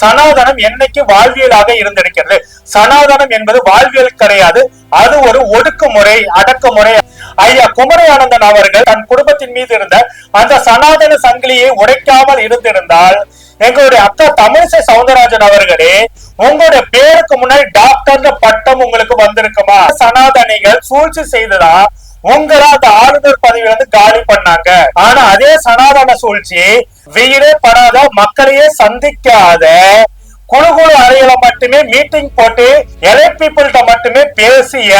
சனாதனம் என்னைக்கு வாழ்வியலாக இருந்திருக்கிறது? சனாதனம் என்பது வாழ்வியல் கிடையாது. அது ஒரு ஒடுக்குமுறை அடக்குமுறை. ஐயா குமரயானந்தன் அவர்கள் தன் குடும்பத்தின் மீது இருந்த அந்த சனாதன சங்கிலியை உடைக்காமல் இருந்திருந்தால் எங்களுடைய அக்கா தமிழிசை சவுந்தரராஜன் அவர்களே உங்களுடைய பேருக்கு முன்னாடி டாக்டர் பட்டம் உங்களுக்கு வந்திருக்குமா? சனாதனிகள் சூழ்ச்சி செய்ததா? உங்களை அந்த ஆளுநர் பதவியில இருந்து காலி பண்ணாங்க. ஆனா அதே சனாதன சூழ்ச்சி வீடே படாத மக்களையே சந்திக்காத குழு குழு அறையில மட்டுமே மீட்டிங் போட்டு எலை பீப்புள்கிட்ட மட்டுமே பேசிய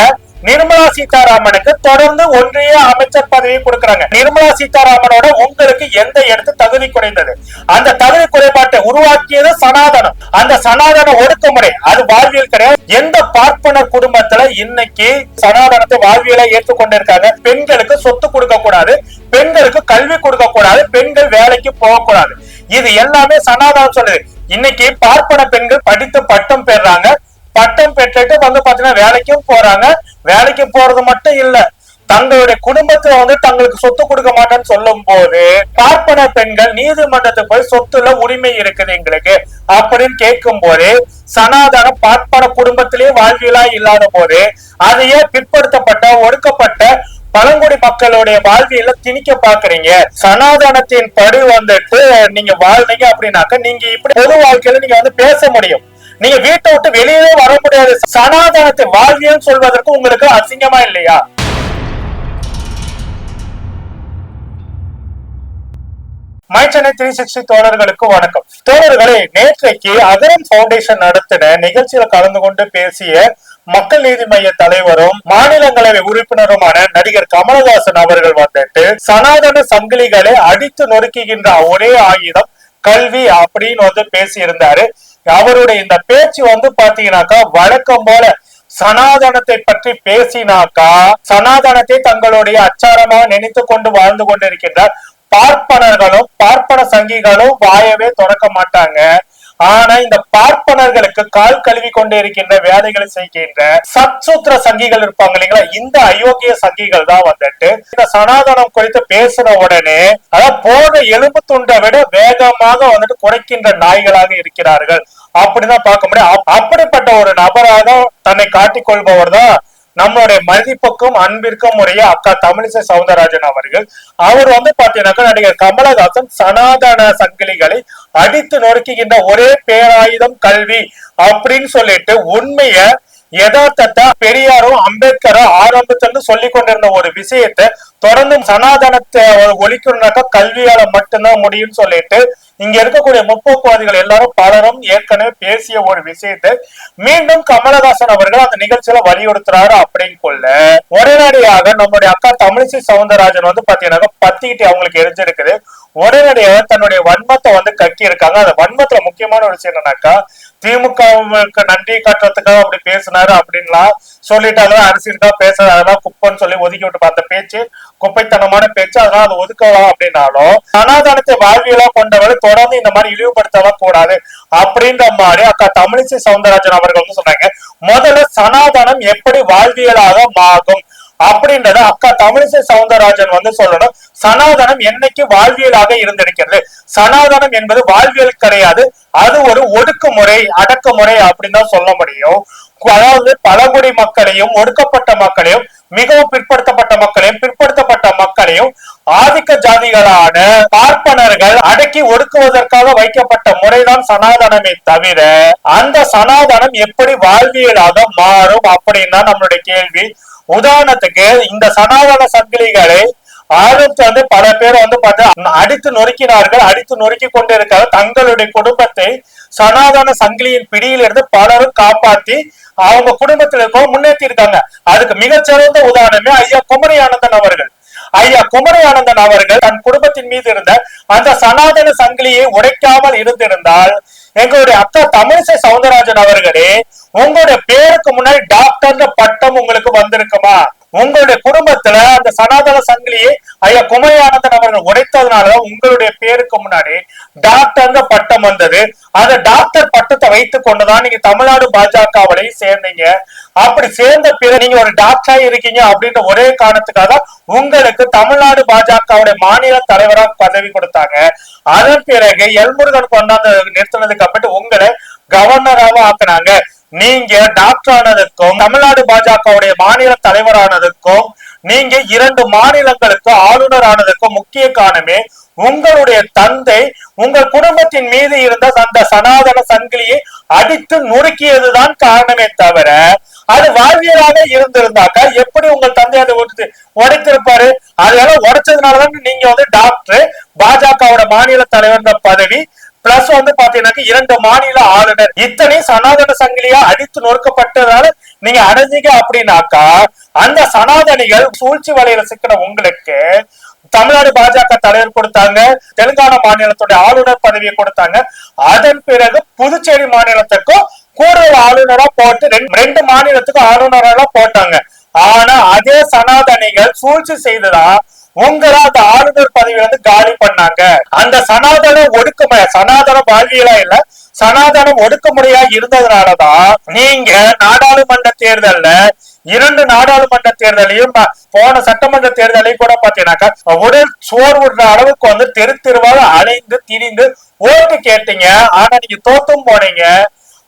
நிர்மலா சீதாராமனுக்கு தொடர்ந்து ஒன்றிய அமைச்சர் பதவி கொடுக்கிறாங்க. நிர்மலா சீதாராமனோட உங்களுக்கு எந்த இடத்து தகுதி குறைந்தது? அந்த தகுதி குறைபாட்டை உருவாக்கியது சனாதனம். அந்த சனாதன ஒடுக்குமுறை அது வாழ்வியல் கிடையாது. எந்த பார்ப்பனர் குடும்பத்துல இன்னைக்கு சனாதனத்தை வாழ்வியலை ஏற்றுக்கொண்டிருக்காங்க பெண்களுக்கு சொத்து கொடுக்க கூடாது பெண்களுக்கு கல்வி கொடுக்க கூடாது பெண்கள் வேலைக்கு போகக்கூடாது இது எல்லாமே சனாதனம் சொல்லுது. இன்னைக்கு பார்ப்பன பெண்கள் படித்து பட்டம் பெறாங்க. பட்டம் பெற்றுட்டு வந்து பாத்தீங்கன்னா வேலைக்கும் போறாங்க. வேலைக்கு போறது மட்டும் இல்ல தங்களுடைய குடும்பத்துல வந்து தங்களுக்கு சொத்து கொடுக்க மாட்டேன்னு சொல்லும் போது பார்ப்பன பெண்கள் நீதிமன்றத்துக்கு போய் சொத்துல உரிமை இருக்குது எங்களுக்கு அப்படின்னு கேட்கும் போது சனாதன பார்ப்பன குடும்பத்திலேயே வாழ்வியலா இல்லாத போது அதையே பிற்படுத்தப்பட்ட ஒடுக்கப்பட்ட பழங்குடி மக்களுடைய வாழ்வியல திணிக்க பாக்குறீங்க. சனாதனத்தின் படி வந்துட்டு நீங்க வாழ்றீங்க அப்படின்னாக்க நீங்க இப்படி பொது வாழ்க்கையில நீங்க வந்து பேச முடியும். நீங்க வீட்டை விட்டு வெளியவே வர முடியாது. சனாதனத்தை வாழ்வியல் சொல்வதற்கு உங்களுக்கு அசிங்கமா இல்லையா? மைச்சனை த்ரீ சிக்ஸ்டி தோழர்களுக்கு வணக்கம். தோழர்களே நேற்றைக்கு அகரம் பவுண்டேஷன் நடத்தின நிகழ்ச்சியில கலந்து கொண்டு பேசிய மக்கள் நீதி மைய தலைவரும் மாநிலங்களவை உறுப்பினருமான நடிகர் கமலஹாசன் அவர்கள் வந்துட்டு சனாதன சங்கிலிகளை அடித்து நொறுக்குகின்ற ஒரே ஆயுதம் கல்வி அப்படின்னு வந்து பேசியிருந்தாரு. அவருடைய இந்த பேச்சு வந்து பாத்தீங்கன்னாக்கா வழக்கம் போல சனாதனத்தை பற்றி பேசினாக்கா சனாதனத்தை தங்களுடைய அச்சாரமாக நினைத்து கொண்டு வாழ்ந்து கொண்டிருக்கின்ற பார்ப்பனர்களும் பார்ப்பன சங்கிகளும் வாயவே திறக்க மாட்டாங்க. ஆனா இந்த பார்ப்பனர்களுக்கு கால் கழுவி கொண்டே இருக்கின்ற வேலைகளை செய்கின்ற சத்சூத்திர சங்கிகள் இருப்பாங்க இல்லைங்களா? இந்த அயோக்கிய சங்கிகள் தான் வந்துட்டு இந்த சனாதனம் குறித்து பேசின உடனே அதாவது போன எலும்பு துண்டை விட வேகமாக வந்துட்டு குறைக்கின்ற நாய்களாக இருக்கிறார்கள். அப்படிதான் பார்க்க முடியும். அப்படிப்பட்ட ஒரு நபராக தன்னை காட்டிக் கொள்பவர் தான் நம்மளுடைய மதிப்புக்கும் அன்பிற்கும் உடைய அக்கா தமிழிசை சவுந்தரராஜன் அவர்கள். அவர் வந்து பாத்தீங்கன்னாக்கா நடிகர் கமலஹாசன் சனாதன சங்கிலிகளை அடித்து நொறுக்குகின்ற ஒரே பேராயுதம் கல்வி அப்படின்னு சொல்லிட்டு உண்மைய யதார்த்தத்தை பெரியாரும் அம்பேத்கரும் ஆரம்பத்துல சொல்லி கொண்டிருந்த ஒரு விஷயத்தை தொடர்ந்து சனாதனத்தை ஒழிக்கணும்னாக்கா கல்வியால மட்டும்தான் முடியும்னு சொல்லிட்டு இங்க இருக்கக்கூடிய முற்போக்குவாதிகள் எல்லாரும் பலரும் ஏற்கனவே பேசிய ஒரு விஷயத்தை மீண்டும் கமலஹாசன் அவர்கள் அந்த நிகழ்ச்சியில வலியுறுத்துறாரு அப்படின்னு கொள்ள. உடனடியாக நம்முடைய அக்கா தமிழிசை சவுந்தரராஜன் வந்து பாத்தீங்கன்னா பத்திக்கிட்டு அவங்களுக்கு எரிஞ்சிருக்குது. உடனடியாக தன்னுடைய வன்மத்தை வந்து கக்கி இருக்காங்க அந்த வன்மத்துல முக்கியமான ஒரு விஷயம் என்னன்னாக்கா திமுகவுக்கு நன்றி காட்டுறதுக்காக அப்படி பேசினாரு அப்படின்லாம் சொல்லிட்டு அதெல்லாம் அரசியலுக்காக பேச அதெல்லாம் குப்பைன்னு சொல்லி ஒதுக்கி விட்டு பார்த்த பேச்சு குப்பைத்தனமான பேச்சு அதெல்லாம் அதை ஒதுக்கலாம் அப்படின்னாலும் சனாதனத்தை வாழ்வியலா கொண்டவர்கள் தொடர்ந்து இந்த மாதிரி இழிவுபடுத்தலாம் கூடாது அப்படின்ற மாதிரி அக்கா தமிழிசை சவுந்தரராஜன் அவர்கள் வந்து சொன்னாங்க முதல்ல சனாதனம் எப்படி வாழ்வியலாக மாறும்? அப்படின்றத அக்கா தமிழிசை சவுந்தரராஜன் வந்து சொல்லணும். சனாதனம் என்னைக்கு வாழ்வியலாக இருந்திருக்கிறது? சனாதனம் என்பது வாழ்வியல் கிடையாது. அது ஒரு ஒடுக்குமுறை அடக்குமுறை அப்படின்னு தான் சொல்ல முடியும். அதாவது பழங்குடி மக்களையும் ஒடுக்கப்பட்ட மக்களையும் மிகவும் பிற்படுத்தப்பட்ட மக்களையும் பிற்படுத்தப்பட்ட மக்களையும் ஆதிக்க ஜாதிகளான பார்ப்பனர்கள் அடக்கி ஒடுக்குவதற்காக வைக்கப்பட்ட முறைதான் சனாதனமே தவிர அந்த சனாதனம் எப்படி வாழ்வியலாக மாறும் அப்படின்னு தான் நம்மளுடைய கேள்வி. உதாரணத்துக்கு இந்த சனாதன சங்கிலிகளை ஆரம்பத்து வந்து பல பேர் வந்து பார்த்தா அடித்து நொறுக்கினார்கள் அடித்து நொறுக்கி கொண்டு தங்களுடைய குடும்பத்தை சனாதன சங்கிலியின் பிடியிலிருந்து பலரும் காப்பாத்தி அவங்க குடும்பத்தில் இருக்க முன்னேற்றி இருக்காங்க அதுக்கு மிகச்சிறந்த உதாரணமே ஐயா குமரி ஆனந்தன் அவர்கள். ஐயா குமரி ஆனந்தன் அவர்கள் தன் குடும்பத்தின் மீது இருந்த அந்த சனாதன சங்கிலியை உடைக்காமல் இருந்திருந்தால் எங்களுடைய அக்கா தமிழிசை சவுந்தரராஜன் அவர்களே உங்களுடைய பேருக்கு முன்னாடி டாக்டர்ன்ற பட்டம் உங்களுக்கு வந்திருக்குமா? உங்களுடைய குடும்பத்துல அந்த சனாதன சங்கிலியை ஐயா குமரியானந்தன் அவர்கள் உடைத்ததுனாலதான் உங்களுடைய பேருக்கு முன்னாடி டாக்டர்ங்க பட்டம் வந்தது. அந்த டாக்டர் பட்டத்தை வைத்துக் கொண்டுதான் நீங்க தமிழ்நாடு பாஜகவிலையும் சேர்ந்தீங்க. அப்படி சேர்ந்த பிறகு நீங்க ஒரு டாக்டரா இருக்கீங்க அப்படின்ற ஒரே காரணத்துக்காக உங்களுக்கு தமிழ்நாடு பாஜகவுடைய மாநில தலைவரா பதவி கொடுத்தாங்க. அதன் பிறகு எல்முருகன் கொண்டாந்து நிறுத்தினதுக்கு அப்புறம் உங்களை கவர்னராக ஆக்குனாங்க. நீங்க டாக்டர் ஆனதுக்கும் தமிழ்நாடு பாஜகவுடைய மாநில தலைவரானதுக்கும் நீங்க இரண்டு மாநிலங்களுக்கு ஆளுநர் ஆனதுக்கும் முக்கிய காரணமே உங்களுடைய தந்தை உங்கள் குடும்பத்தின் மீது இருந்த அந்த சனாதன சங்கிலியை அடித்து நுறுக்கியதுதான் காரணமே தவிர அது வாழ்வியலாக இருந்திருந்தாக்கா எப்படி உங்கள் தந்தை அதை உடைத்து உடைத்திருப்பாரு அதெல்லாம் உடைச்சதுனாலதான் நீங்க வந்து டாக்டர் பாஜகவோட மாநில தலைவர் பதவி பிளஸ் வந்து பாத்தீங்கன்னா இரண்டு மாநில ஆளுநர். இத்தனை சனாதன சங்கிலியா அடித்து நொறுக்கப்பட்டதால நீங்க அடைஞ்சீங்க அப்படின்னாக்கா அந்த சனாதனிகள் சூழ்ச்சி வலையில சிக்கிற உங்களுக்கு தமிழ்நாடு பாஜக தலைவர் கொடுத்தாங்க தெலுங்கானா மாநிலத்துடைய ஆளுநர் பதவியை கொடுத்தாங்க. அதன் பிறகு புதுச்சேரி மாநிலத்துக்கும் கூடுதல் ஆளுநரா போட்டு ரெண்டு- ரெண்டு மாநிலத்துக்கும் ஆளுநரெல்லாம் போட்டாங்க. ஆனா அதே சனாதனிகள் சூழ்ச்சி செய்ததா உங்களை அந்த ஆளுநர் பதவியில இருந்து காலி பண்ணாங்க. அந்த சனாதன ஒடுக்குமுறை சனாதன வாழ்வியலா இல்ல சனாதனம் ஒடுக்குமுறையா இருந்ததுனாலதான் நீங்க நாடாளுமன்ற தேர்தல்ல இரண்டு நாடாளுமன்ற தேர்தலையும் போன சட்டமன்ற தேர்தலையும் கூட பாத்தீங்கன்னாக்கா உடல் சோர்வுன்ற அளவுக்கு வந்து தெரு தெருவாக அலைந்து திரிந்து ஓட்டு கேட்டீங்க. ஆனா நீங்க தோத்தும் போனீங்க.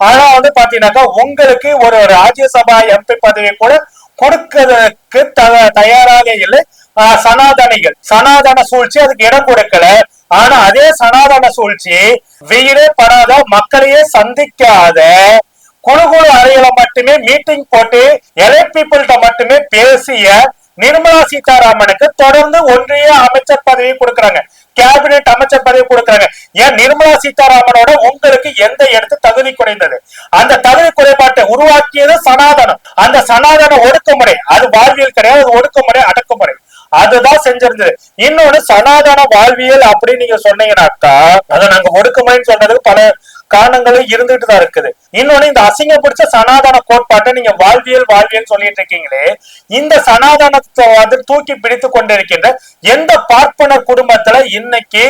ஆனா வந்து பாத்தீங்கன்னாக்கா உங்களுக்கு ஒரு ராஜ்யசபா எம்பி பதவி கூட கொடுக்கிறதுக்கு த- தயாராக இல்லை. சனாதனிகள். சனாதன சூழ்ச்சி அதுக்கு இடம் கொடுக்கல. ஆனா அதே சனாதன சூழ்ச்சி வெயிலே படாத மக்களையே சந்திக்காத குழு குழு அறையில மட்டுமே மீட்டிங் போட்டு எலை பீப்புள்கிட்ட மட்டுமே பேசிய நிர்மலா சீதாராமனுக்கு தொடர்ந்து ஒன்றிய அமைச்சர் பதவி கொடுக்கறாங்க. கேபினெட் அமைச்சர் பதவி கொடுக்கறாங்க. ஏன் நிர்மலா சீதாராமனோட உங்களுக்கு எந்த இடத்து தகுதி குறைந்தது? அந்த தகுதி குறைபாட்டை உருவாக்கியது சனாதனம். அந்த சனாதன ஒடுக்குமுறை அது வாழ்வியல் கிடையாது ஒடுக்குமுறை அடக்குமுறை. அதுதான் செஞ்சிருந்தது. இன்னொன்னு சனாதன வாழ்வியல் அப்படின்னு நீங்க சொன்னீங்கன்னாக்கா அதை நாங்க ஒடுக்குமைன்னு சொன்னது பல காரணங்களும் இருந்துட்டு தான் இருக்குது. இன்னொன்னு இந்த அசிங்க பிடிச்ச சனாதன கோட்பாட்டை நீங்க வாழ்வியல் வாழ்வியல் சொல்லிட்டு இருக்கீங்களே இந்த சனாதனத்தை வந்து தூக்கி பிடித்து கொண்டிருக்கின்ற எந்த பார்ப்பனர் குடும்பத்துல இன்னைக்கு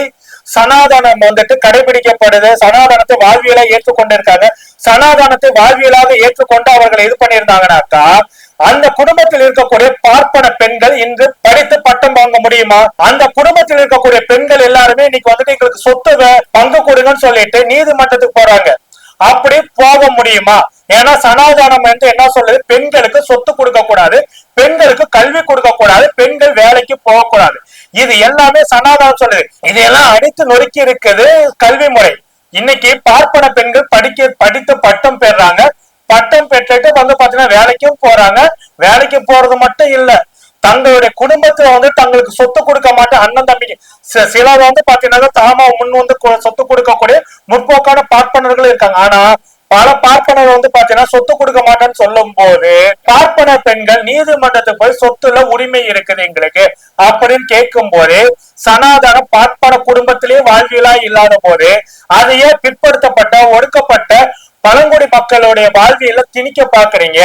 சனாதனம் வந்துட்டு கடைபிடிக்கப்படுது சனாதனத்தை வாழ்வியலா ஏற்றுக்கொண்டிருக்காங்க சனாதனத்தை வாழ்வியலாக ஏற்றுக்கொண்டு அவர்களை இது பண்ணியிருந்தாங்கனாக்கா அந்த குடும்பத்தில் இருக்கக்கூடிய பார்ப்பன பெண்கள் இன்று படித்து பட்டம் வாங்க முடியுமா? அந்த குடும்பத்தில் இருக்கக்கூடிய பெண்கள் எல்லாருமே இன்னைக்கு வந்துட்டு எங்களுக்கு சொத்து பங்கு கொடுங்கன்னு சொல்லிட்டு நீதிமன்றத்துக்கு போறாங்க. அப்படி போக முடியுமா? ஏன்னா சனாதானம் வந்து என்ன சொல்லுது? பெண்களுக்கு சொத்து கொடுக்க கூடாது பெண்களுக்கு கல்வி கொடுக்க கூடாது பெண்கள் வேலைக்கு போகக்கூடாது இது எல்லாமே சனாதானம் சொல்லுது. இதெல்லாம் அடித்து நொறுக்கி இருக்குது கல்வி முறை. இன்னைக்கு பார்ப்பன பெண்கள் படிக்க படித்து பட்டம் பெறாங்க. பட்டம் பெற்றுட்டு வந்து பாத்தீங்கன்னா வேலைக்கும் போறாங்க. வேலைக்கு போறது மட்டும் இல்ல. தங்களுடைய குடும்பத்துல வந்து தங்களுக்கு சொத்து கொடுக்க மாட்டேன் அண்ணன் தம்பிக்கு. சிலர் வந்து பாத்தீங்கன்னா தாமா முன் வந்து சொத்து கொடுக்கக்கூடிய முற்போக்கான பார்ப்பனர்கள் இருக்காங்க. ஆனா பல பார்ப்பனர் வந்து பாத்தீங்கன்னா சொத்து கொடுக்க மாட்டேன்னு சொல்லும் போது பார்ப்பன பெண்கள் நீதிமன்றத்துக்கு போய் சொத்துல உரிமை இருக்குது எங்களுக்கு அப்படின்னு கேட்கும் போது சனாதன பார்ப்பன குடும்பத்திலேயே வாழ்வியலா இல்லாத போது அதையே பிற்படுத்தப்பட்ட ஒடுக்கப்பட்ட பழங்குடி மக்களுடைய வாழ்வியல திணிக்க பாக்குறீங்க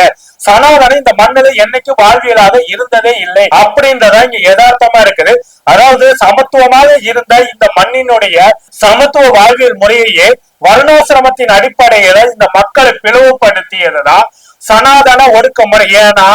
சனாதனம் இந்த மண்ணில் என்னைக்கு வாழ்வியலாக இருந்ததே இல்லை. அப்படின்றதா இங்க யதார்த்தமா இருக்குது. அதாவது சமத்துவமாக இருந்த இந்த மண்ணினுடைய சமத்துவ வாழ்வியல் முறையையே வருணாசிரமத்தின் அடிப்படையில இந்த மக்களை பிளவுபடுத்தியதுதான் சனாதன ஒடுக்குமுறை. ஏன்னா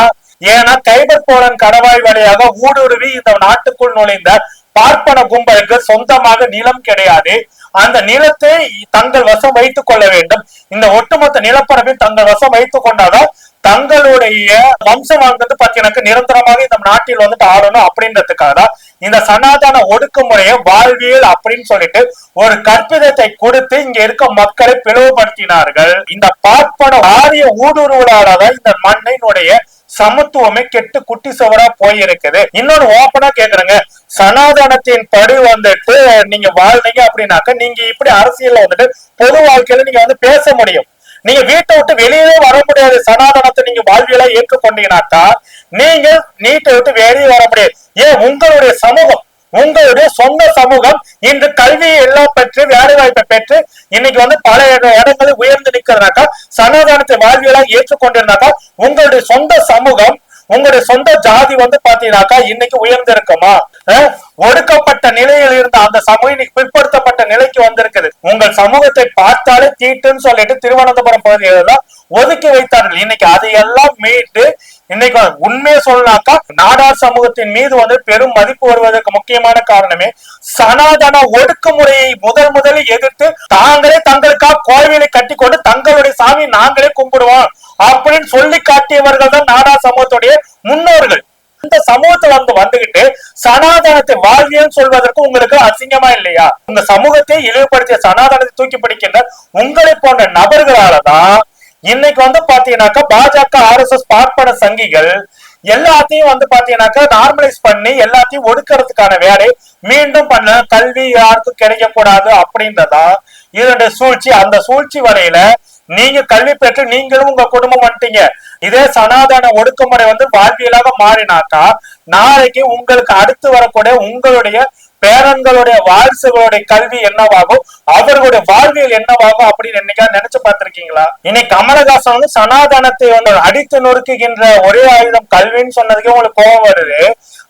ஏன்னா கைபர் போலன் கடவாய் வழியாக ஊடுருவி இந்த நாட்டுக்குள் நுழைந்த பார்ப்பன கும்பலுக்கு சொந்தமாக நிலம் கிடையாது. அந்த நிலத்தை தங்கள் வசம் வைத்துக் கொள்ள வேண்டும். இந்த ஒட்டுமொத்த நிலப்பரப்பை தங்கள் வசம் வைத்துக் கொண்டாதான் தங்களுடைய வம்சம் வந்து பாத்தீங்கன்னா நிரந்தரமாக இந்த நாட்டில் வந்துட்டு ஆளணும் அப்படின்றதுக்காக தான். இந்த சனாதன ஒடுக்குமுறையை வாழ்வியல் அப்படின்னு சொல்லிட்டு ஒரு கற்பிதத்தை கொடுத்து இங்க இருக்க மக்களை பிளவுபடுத்தினார்கள். இந்த பார்ப்பன ஆரிய ஊடுருவலாலதான் இந்த மண்ணினுடைய சமத்துவமே கெட்டு குட்டி சுவரா போயிருக்குது. இன்னொன்னு ஓப்பனா கேக்குறேங்க. சனாதனத்தின் படி வந்துட்டு நீங்க வாழ்ந்தீங்க அப்படின்னாக்க நீங்க இப்படி அரசியல்ல வந்துட்டு பொது வாழ்க்கையில நீங்க வந்து பேச முடியும். நீங்க வீட்டை விட்டு வெளியவே வர முடியாது. சனாதனத்தை நீங்க வாழ்வியலா ஏற்றுக்கொண்டீங்கன்னாக்கா நீங்க நீட்டை விட்டு வெளியே வர முடியாது. ஏன்? உங்களுடைய சமூகம் உங்களுடைய சொந்த சமூகம் இன்று கல்வி எல்லாம் பெற்று வேலை வாய்ப்பை பெற்று இன்னைக்கு வந்து பல இடங்களில் உயர்ந்து நிக்கிறதுனாக்கா சனாதனத்தை வாழ்வியலா ஏற்றுக்கொண்டிருந்தாக்கா உங்களுடைய சொந்த சமூகம் உங்களுடைய சொந்த ஜாதி வந்து பாத்தீங்கன்னாக்கா இன்னைக்கு உயர்ந்திருக்குமா? இருக்குமா ஒடுக்கப்பட்ட நிலையில் இருந்த அந்த சமூகம் இன்னைக்கு பிற்படுத்தப்பட்ட நிலைக்கு வந்திருக்குது. உங்கள் சமூகத்தை பார்த்தாலே தீட்டுன்னு சொல்லிட்டு திருவனந்தபுரம் பகுதியில ஒதுக்கி வைத்தார்கள். இன்னைக்கு அதையெல்லாம் மீட்டு இன்னைக்கு உண்மையை சொல்லனாக்கா நாடார் சமூகத்தின் மீது வந்து பெரும் மதிப்பு வருவதற்கு முக்கியமான காரணமே சனாதன ஒடுக்குமுறையை முதல் முதலில் எதிர்த்து தாங்களே தங்களுக்காக கோவிலை கட்டி கொண்டு தங்களுடைய சாமி நாங்களே கும்பிடுவோம் அப்படின்னு சொல்லி காட்டியவர்கள் தான் நாடார் சமூகத்துடைய முன்னோர்கள். இந்த சமூகத்துல வந்து வந்துகிட்டு சனாதனத்தை வாழ்வியல் சொல்வதற்கு உங்களுக்கு அசிங்கமா இல்லையா? உங்க சமூகத்தை இழிவுபடுத்திய சனாதனத்தை தூக்கி பிடிக்கின்ற உங்களை போன்ற நபர்களாலதான் இன்னைக்கு வந்து பாத்தீங்கன்னாக்கா பாஜக ஆர் எஸ் எஸ் பார்ப்பன சங்கிகள் எல்லாத்தையும் வந்து பாத்தீங்கன்னாக்கா நார்மலைஸ் பண்ணி எல்லாத்தையும் ஒடுக்கிறதுக்கான வேலை மீண்டும் பண்ண கல்வி யாருக்கும் கிடைக்க கூடாது அப்படின்றதா இதனுடைய சூழ்ச்சி. அந்த சூழ்ச்சி வரையில நீங்க கல்வி பெற்று நீங்களும் உங்க குடும்பம் வந்துட்டீங்க. இதே சனாதன ஒடுக்குமுறை வந்து வாழ்வியலாக மாறினாக்கா நாளைக்கு உங்களுக்கு அடுத்து வரக்கூடிய உங்களுடைய பேரன்களுடைய வாரிசுகளுடைய கல்வி என்னவாகும் அவர்களுடைய வாழ்வியல் என்னவாகும் அப்படின்னு என்னைக்கா நினைச்சு பார்த்திருக்கீங்களா? இன்னைக்கு கமலஹாசன் வந்து சனாதனத்தை வந்து அடித்து நொறுக்குகின்ற ஒரே ஆயுதம் கல்வின்னு சொன்னதுக்கே உங்களுக்கு கோபம் வருது.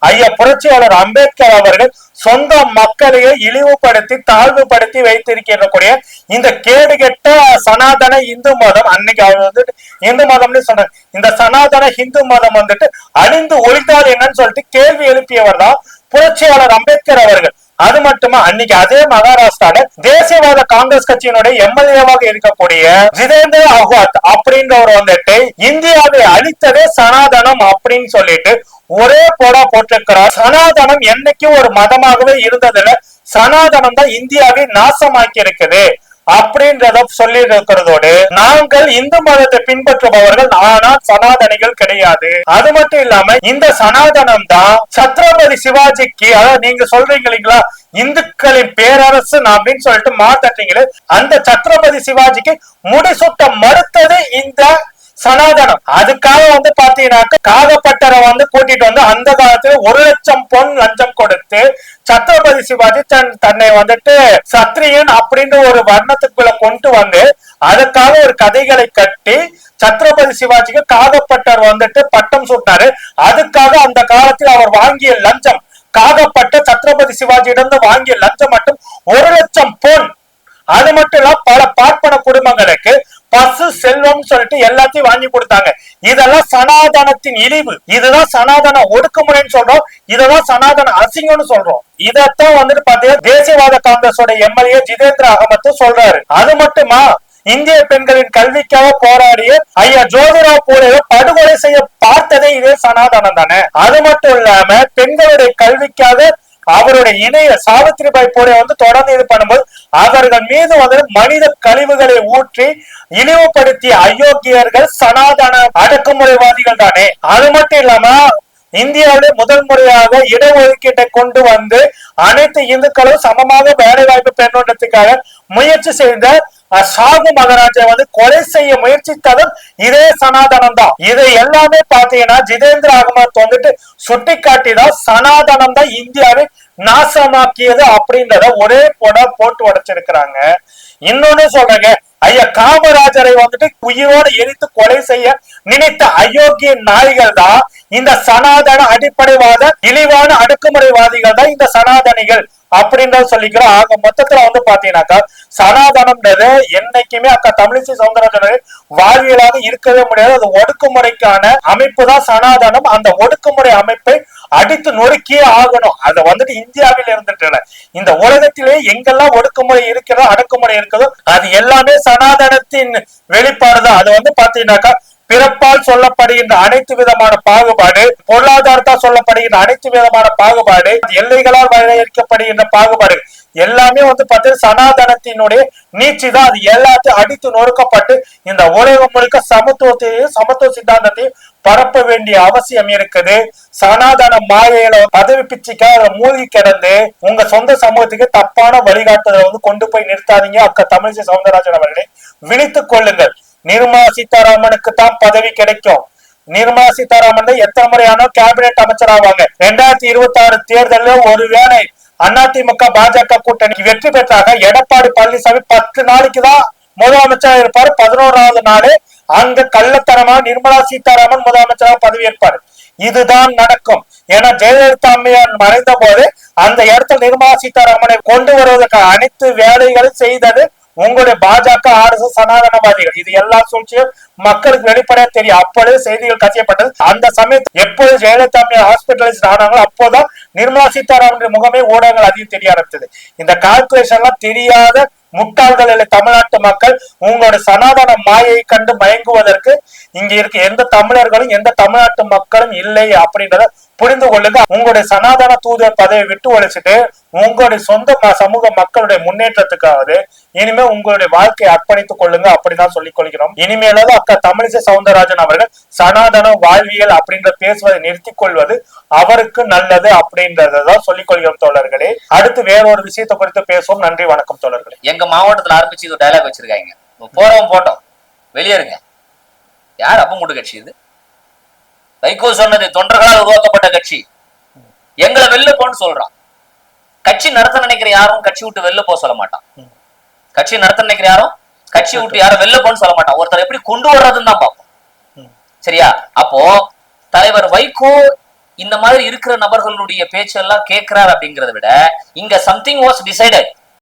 ஐயா புரட்சியாளர் அம்பேத்கர் அவர்கள் சொந்த மக்களையே இழிவுபடுத்தி தாழ்வுபடுத்தி வைத்திருக்கின்ற கூடிய இந்த கேடுகெட்ட சனாதன இந்து மதம் அன்னைக்கு அவர் வந்துட்டு இந்து மதம்னு சொன்னார் இந்த சனாதன இந்து மதம் வந்துட்டு அழிந்து ஒழித்தால் என்னன்னு சொல்லிட்டு கேள்வி எழுப்பியவர் தான் புரட்சியாளர் அம்பேத்கர் அவர்கள். அது மட்டுமா? அன்னைக்கு அதே மகாராஷ்டிரால தேசியவாத காங்கிரஸ் கட்சியினுடைய எம்எல்ஏவாக இருக்கக்கூடிய ஜிதேந்திர அஹ்வாத் அப்படின்றவர் வந்துட்டு இந்தியாவை அழித்ததே சனாதனம் அப்படின்னு சொல்லிட்டு ஒரே போடா போட்டிருக்கிறார். சனாதனம் என்னைக்கும் ஒரு மதமாகவே இருந்ததுல சனாதனம் தான் இந்தியாவை நாசமாக்கி இருக்குது அப்படின்றத சொல்லி இருக்கிறதோடு நாங்கள் இந்து மதத்தை பின்பற்றுபவர்கள் ஆனால் சனாதனிகள் கிடையாது. அது மட்டும் இல்லாம இந்த சனாதனம் தான் சத்ரபதி சிவாஜிக்கு அதாவது நீங்க சொல்றீங்க இல்லைங்களா இந்துக்களின் பேரரசு அப்படின்னு சொல்லிட்டு மாத்தட்டீங்களே அந்த சத்ரபதி சிவாஜிக்கு முடிசூட்ட மறுத்தது இந்த சனாதனம். அதுக்காக வந்து பாத்தீங்கன்னாக்க காகப்பட்டரை வந்து கூட்டிட்டு வந்து அந்த காலத்துல ஒரு லட்சம் பொன் லஞ்சம் கொடுத்து சத்ரபதி சிவாஜி தன் தன்னை வந்துட்டு சத்ரியன் அப்படின்ற ஒரு வர்ணத்துக்குள்ள கொண்டு வந்து அதுக்காக ஒரு கதைகளை கட்டி சத்ரபதி சிவாஜிக்கு காகப்பட்டர் வந்துட்டு பட்டம் சூட்டாரு அதுக்காக அந்த காலத்தில் அவர் வாங்கிய லஞ்சம் காகப்பட்ட சத்ரபதி சிவாஜியிடம் வாங்கிய லஞ்சம் மட்டும் ஒரு லட்சம் பொன். அது மட்டும் இல்ல பல பார்ப்பன குடும்பங்களுக்கு பசு செல்வம் சொல்லிட்டு எல்லாத்தையும் வாங்கி கொடுத்தாங்க. இதெல்லாம் சனாதனத்தின் இழிவு. இதுதான் சனாதன ஒடுக்குமுறைன்னு சொல்றோம். இதெல்லாம் சனாதன அசிங்கம்னு சொல்றோம். இதத்தான் வந்துட்டு பாத்தீங்கன்னா தேசியவாத காங்கிரஸோட எம்எல்ஏ ஜிதேந்திர அகமத்தும் சொல்றாரு. அது மட்டுமா? இந்திய பெண்களின் கல்விக்காக போராடிய ஐயா ஜோதிராவ் பூலேவை படுகொலை செய்ய பார்த்ததே இதே சனாதனம் தானே. அது மட்டும் இல்லாம பெண்களுடைய கல்விக்காக அவருடைய இணைய சாவித்திரிபாய் போலே வந்து தொடர்ந்து இது பண்ணும்போது அவர்கள் மீது வந்து மனித கழிவுகளை ஊற்றி இழிவுபடுத்திய அயோக்கியர்கள் சனாதன அடக்குமுறைவாதிகள் தானே. அது மட்டும் இல்லாம இந்தியாவிலே முதல் முறையாக இடஒதுக்கீட்டை கொண்டு வந்து அனைத்து இந்துக்களும் சமமாக வேலை வாய்ப்பு பெறணுன்றதுக்காக முயற்சி செய்த அஹ், சாகு மகாராஜை வந்து கொலை செய்ய முயற்சித்ததும் இதே சனாதனம் தான் இதை எல்லாமே பாத்தீங்கன்னா ஜிதேந்திர அகமத் வந்துட்டு சுட்டி காட்டிதான் சனாதனம் தான் இந்தியாவை நாசமாக்கியது அப்படின்றத ஒரே போட போட்டு உடைச்சிருக்கிறாங்க. இன்னொன்னு சொல்றேங்க. ஐயா காமராஜரை வந்துட்டு உயிரோடு எரித்து கொலை செய்ய நினைத்த அயோக்கிய நாய்கள் தான் இந்த சனாதன அடிப்படைவாத இழிவான அடக்குமுறைவாதிகள் தான் இந்த சனாதனிகள் அப்படின்னு சொல்லிக்கிறோம். ஆக மொத்தத்துல வந்து பாத்தீங்கன்னாக்கா சனாதனம்ன்றது என்னைக்குமே அக்கா தமிழிசை சவுந்தரராஜன் வாழ்வியலாக இருக்கவே முடியாது. அது ஒடுக்குமுறைக்கான அமைப்பு தான் சனாதனம். அந்த ஒடுக்குமுறை அமைப்பை அடித்து நொறுக்கியே ஆகணும். அதை வந்துட்டு இந்தியாவில் இருந்துட்டு இந்த உலகத்திலே எங்கெல்லாம் ஒடுக்குமுறை இருக்கிறதோ அடக்குமுறை இருக்குதோ அது எல்லாமே சனாதனத்தின் வெளிப்பாடு தான். அது வந்து பாத்தீங்கன்னாக்கா பிறப்பால் சொல்லப்படுகின்ற அனைத்து விதமான பாகுபாடு பொருளாதாரத்தால் சொல்லப்படுகின்ற அனைத்து விதமான பாகுபாடு எல்லைகளால் வரையறுக்கப்படுகின்ற பாகுபாடு எல்லாமே வந்து பார்த்தீங்கன்னா சனாதனத்தினுடைய நீச்சி தான் அது எல்லாத்தையும் அடித்து நொறுக்கப்பட்டு இந்த உலகம் முழுக்க சமத்துவத்தையும் சமத்துவ சித்தாந்தத்தையும் பரப்ப வேண்டிய அவசியம் இருக்குது. சனாதன மாயையில பதவி பிச்சைக்காக மூழ்கி கிடந்து உங்க சொந்த சமூகத்துக்கு தப்பான வழிகாட்டுதலை வந்து கொண்டு போய் நிறுத்தாதீங்க அக்கா தமிழிசை சவுந்தரராஜன் அவர்களே. விழித்துக் கொள்ளுங்கள். நிர்மலா சீதாராமனுக்கு தான் பதவி கிடைக்கும். நிர்மலா சீதாராமன் எத்தனை முறையான கேபினெட் அமைச்சர் ஆவாங்க ரெண்டாயிரத்தி இருபத்தி ஆறு தேர்தலில் ஒருவேளை அதிமுக பாஜக கூட்டணி வெற்றி பெற்றாக எடப்பாடி பழனிசாமி பத்து நாளைக்கு தான் முதலமைச்சராக இருப்பாரு. பதினோராவது நாள் அங்க கள்ளத்தனமா நிர்மலா சீதாராமன் முதலமைச்சராக பதவியேற்பார். இதுதான் நடக்கும். ஏன்னா ஜெயலலிதா அம்மையார் மறைந்த போது அந்த இடத்துல நிர்மலா சீதாராமனை கொண்டு வருவதற்கு அனைத்து வேலைகளும் செய்தது உங்களுடைய பாஜக ஆர்எஸ்எஸ் சனாதனவாதிகள். இது எல்லா சூழ்ச்சியும் மக்களுக்கு வெளிப்படையா தெரியும். அப்பொழுது செய்திகள் கசியப்பட்டது. அந்த சமயத்தில் எப்போது ஜெயலலிதா அம்மையார் ஹாஸ்பிட்டலைஸ் ஆனாங்களோ அப்போதான் நிர்மலா சீதாராமன் முகமே ஊடகங்கள் அதிகம் தெரிய ஆரம்பித்தது. இந்த கால்குலேஷன் எல்லாம் தெரியாத முட்டாள்கள் இல்லை தமிழ்நாட்டு மக்கள் உங்களோட சனாதன மாயை கண்டு மயங்குவதற்கு இங்க இருக்க எந்த தமிழர்களும் எந்த தமிழ்நாட்டு மக்களும் இல்லை அப்படின்றத புரிந்து கொள்ளுங்க. உங்களுடைய சனாதன தூதர் பதவியை விட்டு ஒழிச்சிட்டு உங்களுடைய சொந்த சமூக மக்களுடைய முன்னேற்றத்துக்காவது இனிமே உங்களுடைய வாழ்க்கையை அர்ப்பணித்துக் கொள்ளுங்க அப்படிதான் சொல்லிக் கொள்கிறோம். இனிமேலாவது அக்கா தமிழிசை சவுந்தரராஜன் அவர்கள் சனாதன வாழ்வியல் அப்படின்ற பேசுவதை நிறுத்திக் கொள்வது அவருக்கு நல்லது அப்படின்றதான் சொல்லிக் கொள்கிறோம் தோழர்களே. அடுத்து வேறொரு விஷயத்தை குறித்து பேசுவோம். நன்றி வணக்கம் தோழர்களே. எங்க மாவட்டத்துல ஆரம்பிச்சு இது டைலாக் வச்சிருக்காங்க. போறவன் போட்டோம். வெளியேறுங்க யார் அப்ப மூட்டு கட்சி இது? வைகோ சொன்னது தொண்டர்களால் உருவாக்கப்பட்ட கட்சி. எங்களை வெளில போன்னு சொல்றான். கட்சி நடத்த நினைக்கிற யாரும் கட்சி விட்டு வெளில போக சொல்ல மாட்டான். கட்சி நடத்த நினைக்கிற யாரும் கட்சி விட்டு யாரும் வெளில போன்னு சொல்ல மாட்டான். ஒருத்தர் எப்படி கொண்டு வர்றதுன்னு தான் பார்ப்போம். சரியா? அப்போ தலைவர் வைகோ இந்த மாதிரி இருக்கிற நபர்களுடைய பேச்செல்லாம் கேட்கிறார் அப்படிங்கறத விட இங்க சம்திங் வாஸ் டிசைடட்